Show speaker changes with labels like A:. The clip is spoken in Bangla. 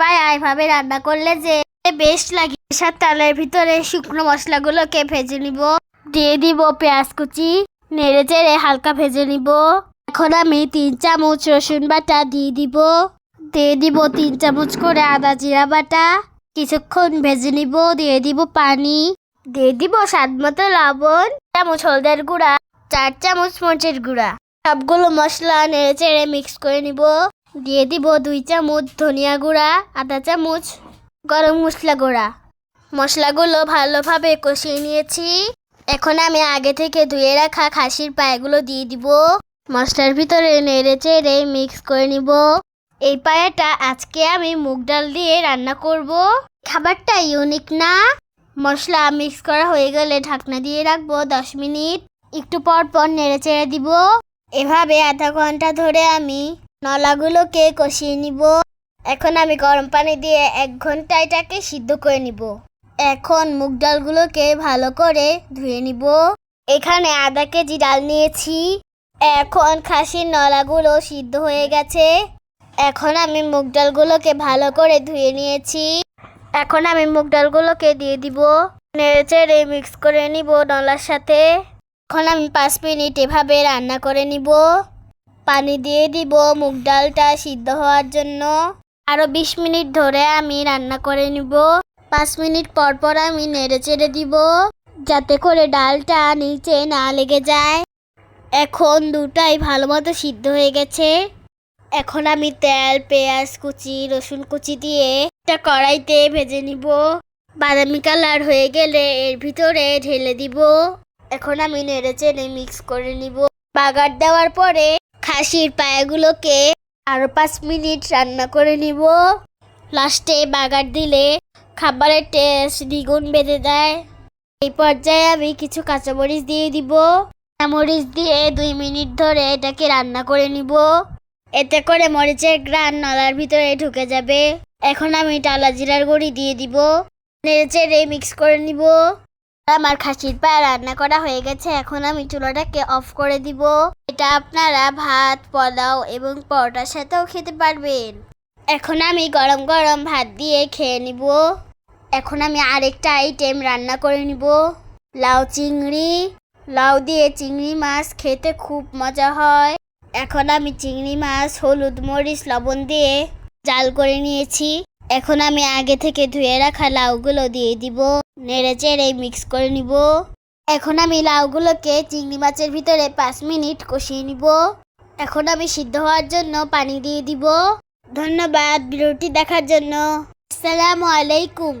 A: পায়া এভাবে রান্না করলে যে বেশ লাগে। সাত তালের ভিতরে শুকনো মশলাগুলোকে ভেজে নিব। দিয়ে দিব পেঁয়াজ কুচি। নেড়ে চেড়ে হালকা ভেজে নিব। এখন আমি তিন চামচ রসুন বাটা দিয়ে দিব। দিয়ে দিব তিন চামচ করে আদা জিরা বাটা। কিছুক্ষণ ভেজে নিব, দিয়ে দিব পানি। দিয়ে দিব স্বাদ মতো লবণ চামচ হলদের গুঁড়া, চার চামচ মরিচের গুঁড়া। সবগুলো মশলা নেড়ে চেড়ে মিক্স করে নিব। দিয়ে দিব দুই চামচ ধনিয়া গুঁড়া আধা চামচ, গরম মশলা গুঁড়া। মশলাগুলো ভালোভাবে কষিয়ে নিয়েছি। এখন আমি আগে থেকে ধুয়ে রাখা খাসির পায়েগুলো দিয়ে দিব। মশলার ভিতরে নেড়ে চেড়ে মিক্স করে নিব। এই পায়াটা আজকে আমি মুগ ডাল দিয়ে রান্না করব। খাবারটা ইউনিক না? মশলা মিক্স করা হয়ে গেলে ঢাকনা দিয়ে রাখব দশ মিনিট। একটু পর পর নেড়ে চেড়ে দিব। এভাবে আধা ঘণ্টা ধরে আমি নলাগুলোকে কষিয়ে নিব? এখন আমি গরম পানি দিয়ে এক ঘণ্টা এটাকে সিদ্ধ করে নিব। এখন মুগ ডালগুলোকে ভালো করে ধুয়ে নিব। এখানে আধা কেজি ডাল নিয়েছি। এখন খাসির নলাগুলো সিদ্ধ হয়ে গেছে। এখন আমি মুগ ডালগুলোকে ভালো করে ধুয়ে নিয়েছি। এখন আমি মুগ ডালগুলোকে দিয়ে দিব। নেড়েচেড়ে মিক্স করে নিব নলার সাথে। এখন আমি পাঁচ মিনিট এভাবে রান্না করে নিব। পানি দিয়ে দিব, মুগ ডালটা সিদ্ধ হওয়ার জন্য। আরও বিশ মিনিট ধরে আমি রান্না করে নিব। পাঁচ মিনিট পর পর আমি নেড়ে চেড়ে দিব, যাতে করে ডালটা নিচে না লেগে যায়। এখন দুটাই ভালো মতো সিদ্ধ হয়ে গেছে। এখন আমি তেল, পেঁয়াজ কুচি, রসুন কুচি দিয়ে একটা কড়াইতে ভেজে নিব। বাদামি কালার হয়ে গেলে এর ভিতরে ঢেলে দিব। এখন আমি নেড়ে চেড়ে মিক্স করে নিব। বাগার দেওয়ার পরে খাসির পায়াগুলোকে আরও পাঁচ মিনিট রান্না করে নিব। লাস্টে বাগার দিলে খাবারের টেস্ট দ্বিগুণ বেড়ে দেয় এই পর্যায়ে আমি কিছু কাঁচামরিচ দিয়ে দিব। কাঁচামরিচ দিয়ে দুই মিনিট ধরে এটাকে রান্না করে নিব। এতে করে মরিচের গ্রান নলার ভিতরে ঢুকে যাবে। এখন আমি টালা জিরার গুঁড়ি দিয়ে দিব। নেড়ে চেড়ে মিক্স করে নিব। আমার খাসির পায়ে রান্না করা হয়ে গেছে, এখন আমি চুলাটাকে অফ করে দিব। এটা আপনারা ভাত, পোলাও এবং পরোটার সাথেও খেতে পারবেন। এখন আমি গরম গরম ভাত দিয়ে খেয়ে নিব। এখন আমি আরেকটা আইটেম রান্না করে নিব। লাউ চিংড়ি। লাউ দিয়ে চিংড়ি মাছ খেতে খুব মজা হয়। এখন আমি চিংড়ি মাছ, হলুদ মরিচ, লবণ দিয়ে জাল করে নিয়েছি। এখন আমি আগে থেকে ধুয়ে রাখা লাউগুলো দিয়ে দিব। নেড়ে চেড়ে মিক্স করে নিব। এখন আমি লাউগুলোকে চিংড়ি মাছের ভিতরে পাঁচ মিনিট কষিয়ে নিব। এখন আমি সিদ্ধ হওয়ার জন্য পানি দিয়ে দিব। ধন্যবাদ ভিডিওটি দেখার জন্য। আসসালামু আলাইকুম।